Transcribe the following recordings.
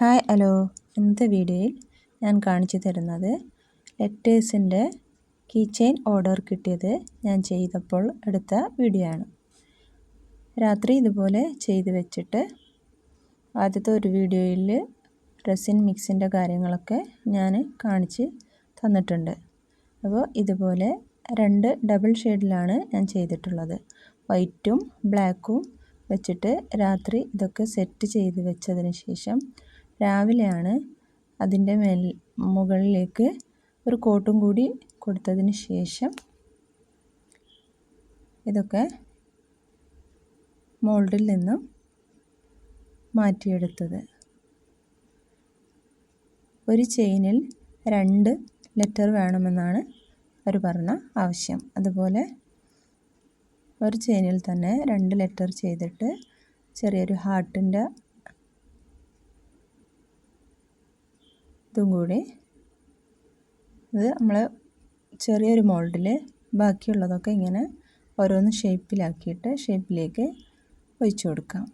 Hi hello. ഇന്നത്തെ വീഡിയോയിൽ ഞാൻ കാണിച്ചു തരുന്നത് ലെറ്റേഴ്സിന്റെ കീ ചെയിൻ ഓർഡർ കിട്ടിയത് ഞാൻ ചെയ്തപ്പോൾ എടുത്ത വീഡിയോ ആണ്. രാത്രി ഇതുപോലെ ചെയ്ത് വെച്ചിട്ട് ആദ്യത്തെ ഒരു വീഡിയോയിൽ റെസിൻ മിക്സിന്റെ കാര്യങ്ങളൊക്കെ ഞാൻ കാണിച്ച് തന്നിട്ടുണ്ട്. അപ്പോൾ ഇതുപോലെ രണ്ട് ഡബിൾ ഷെയ്ഡിലാണ് ഞാൻ ചെയ്തിട്ടുള്ളത്. വൈറ്റും ബ്ലാക്കും വെച്ചിട്ട് രാത്രി ഇതൊക്കെ സെറ്റ് ചെയ്ത് വെച്ചതിന് ശേഷം രാവിലെയാണ് അതിന്റെ മേൽ മുകളിലേക്ക് ഒരു കോട്ടും കൂടി കൊടുത്തതിന് ശേഷം ഇതൊക്കെ മോൾഡിൽ നിന്നും മാറ്റിയെടുത്തത്. ഒരു ചെയിനിൽ രണ്ട് ലെറ്റർ വേണമെന്നാണ് അവർ പറഞ്ഞ ആവശ്യം. അതുപോലെ ഒരു ചെയിനിൽ തന്നെ രണ്ട് ലെറ്റർ ചെയ്തിട്ട് ചെറിയൊരു ഹാർട്ടിന്റെ ഇതും കൂടി. ഇത് നമ്മൾ ചെറിയൊരു മോൾഡിൽ ബാക്കിയുള്ളതൊക്കെ ഇങ്ങനെ ഓരോന്ന് ഷേപ്പിലാക്കിയിട്ട് ഷേപ്പിലേക്ക് ഒഴിച്ചു കൊടുക്കാം.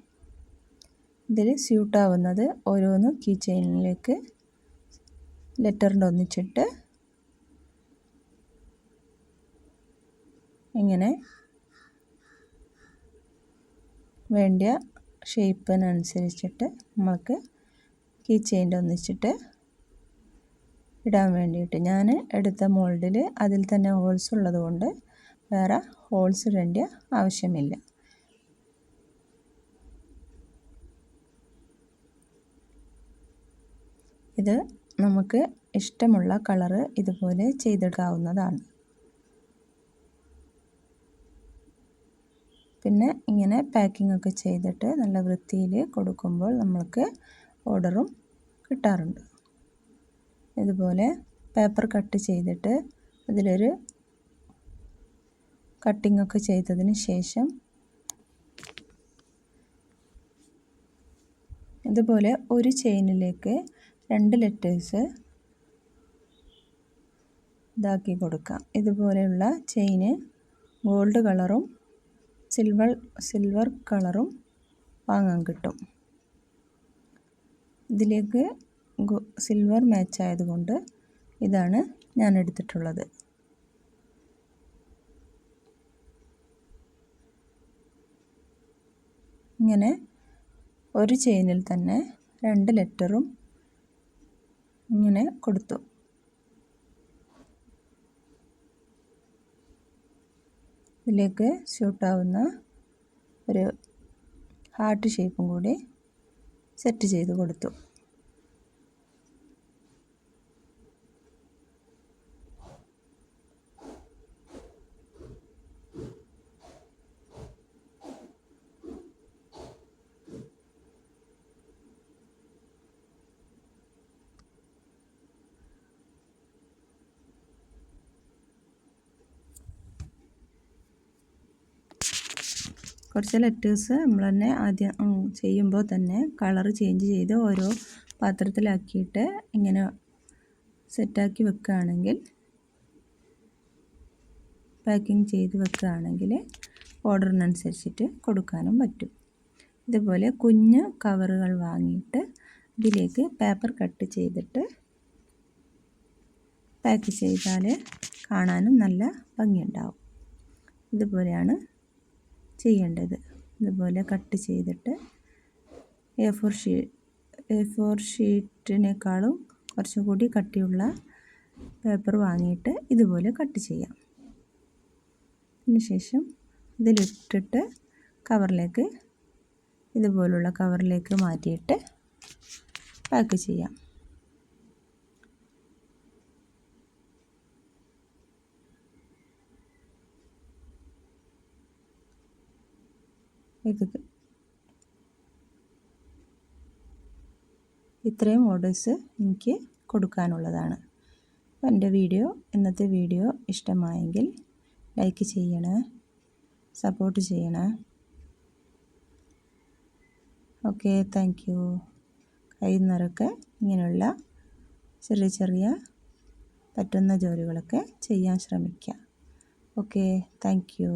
ഇതിൽ സ്യൂട്ടാവുന്നത് ഓരോന്ന് കീ ചെയിനിലേക്ക് ലെറ്ററിന്റെ ഒന്നിച്ചിട്ട് ഇങ്ങനെ വേണ്ട ഷേപ്പിനനുസരിച്ചിട്ട് നമുക്ക് കീ ചെയിന്റെ ഒന്നിച്ചിട്ട് ഇടാൻ വേണ്ടിയിട്ട് ഞാൻ എടുത്ത മോൾഡിൽ അതിൽ തന്നെ ഹോൾസ് ഉള്ളതുകൊണ്ട് വേറെ ഹോൾസ് ഇടേണ്ട ആവശ്യമില്ല. ഇത് നമുക്ക് ഇഷ്ടമുള്ള കളറ് ഇതുപോലെ ചെയ്തെടുക്കാവുന്നതാണ്. പിന്നെ ഇങ്ങനെ പാക്കിംഗ് ഒക്കെ ചെയ്തിട്ട് നല്ല വൃത്തിയിൽ കൊടുക്കുമ്പോൾ നമ്മൾക്ക് ഓർഡറും കിട്ടാറുണ്ട്. ഇതുപോലെ പേപ്പർ കട്ട് ചെയ്തിട്ട് അതിലൊരു കട്ടിംഗ് ഒക്കെ ചെയ്തതിന് ശേഷം ഇതുപോലെ ഒരു ചെയിനിലേക്ക് രണ്ട് ലെറ്റേഴ്സ് ഇതാക്കി കൊടുക്കാം. ഇതുപോലെയുള്ള ചെയിന് ഗോൾഡ് കളറും സിൽവർ സിൽവർ കളറും വാങ്ങാൻ കിട്ടും. ഇതിലേക്ക് സിൽവർ മാച്ച് ആയതുകൊണ്ട് ഇതാണ് ഞാൻ എടുത്തിട്ടുള്ളത്. ഇങ്ങനെ ഒരു ചെയിനിൽ തന്നെ രണ്ട് ലെറ്ററും ഇങ്ങനെ കൊടുത്തു. ഇതിലേക്ക് ഷൂട്ടാവുന്ന ഒരു ഹാർട്ട് ഷേപ്പും കൂടി സെറ്റ് ചെയ്ത് കൊടുത്തു. കുറച്ച് ലെറ്റേഴ്സ് നമ്മൾ തന്നെ ആദ്യം ചെയ്യുമ്പോൾ തന്നെ കളർ ചേഞ്ച് ചെയ്ത് ഓരോ പാത്രത്തിലാക്കിയിട്ട് ഇങ്ങനെ സെറ്റാക്കി വെക്കുകയാണെങ്കിൽ പാക്കിംഗ് ചെയ്ത് വെക്കുകയാണെങ്കിൽ ഓർഡറിനനുസരിച്ചിട്ട് കൊടുക്കാനും പറ്റും. ഇതുപോലെ കുഞ്ഞ് കവറുകൾ വാങ്ങിയിട്ട് ഇതിലേക്ക് പേപ്പർ കട്ട് ചെയ്തിട്ട് പാക്ക് ചെയ്താൽ കാണാനും നല്ല ഭംഗിയുണ്ടാവും. ഇതുപോലെയാണ് ചെയ്യേണ്ടത്. ഇതുപോലെ കട്ട് ചെയ്തിട്ട് എ ഫോർ ഷീ എ ഫോർ ഷീറ്റിനേക്കാളും കുറച്ചും കൂടി കട്ടിയുള്ള പേപ്പർ വാങ്ങിയിട്ട് ഇതുപോലെ കട്ട് ചെയ്യാം. അതിനുശേഷം ഇതിലിട്ടിട്ട് കവറിലേക്ക് ഇതുപോലുള്ള കവറിലേക്ക് മാറ്റിയിട്ട് പാക്ക് ചെയ്യാം. ഇത് ഇത്രയും ഓർഡേഴ്സ് എനിക്ക് കൊടുക്കാനുള്ളതാണ്. അപ്പോൾ എന്റെ വീഡിയോ ഇന്നത്തെ വീഡിയോ ഇഷ്ടമായെങ്കിൽ ലൈക്ക് ചെയ്യണേ സപ്പോർട്ട് ചെയ്യണേ. Okay thank you. കഴിയുന്നവരൊക്കെ ഇങ്ങനെയുള്ള ചെറിയ ചെറിയ പറ്റുന്ന ജോലികളൊക്കെ ചെയ്യാൻ ശ്രമിക്കുക. Okay thank you.